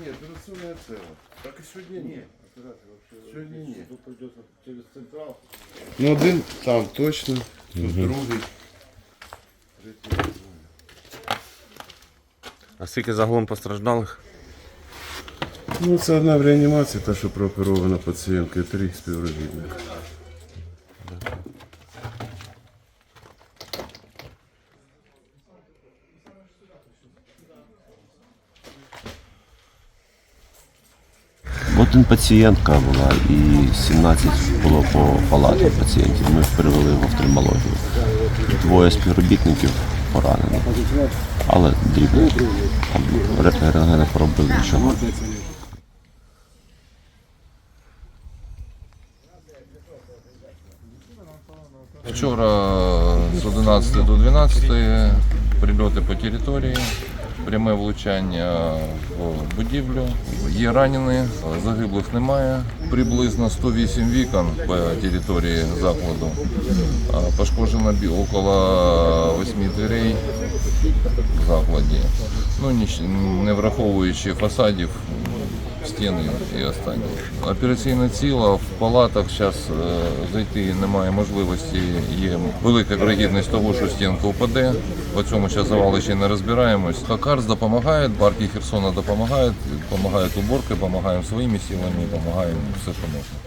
Ні, операційна ціла. Так і сьогодні ні. Сьогодні ні. Тут придется через централ. Ну один там точно, тут другий. Третій не знаю. А скільки загалом постраждалих? Ну, це одна в реанімації, та, що прооперована пацієнтка, і три співробітника. Один пацієнтка була і 17 було по палаті пацієнтів. Ми перевели в офтальмологію. Двоє співробітників поранені, але дрібно. Там ре- рентгени поробили нічого. Вчора з 11 до 12 прильоти по території, пряме влучання в будівлю. Є ранені, загиблих немає. Приблизно 108 вікон по території закладу. Пошкоджено около 8 дверей в закладі. Ну, не враховуючи фасадів, стіни і останні. Операційне тіло в палатах зараз е, зайти немає можливості. Є велика вірогідність того, що стінка впаде. По цьому зараз завали ще не розбираємось. Токарс допомагає, парки Херсона допомагають, допомагають уборки, допомагаємо своїми силами, допомагаємо все, що можна.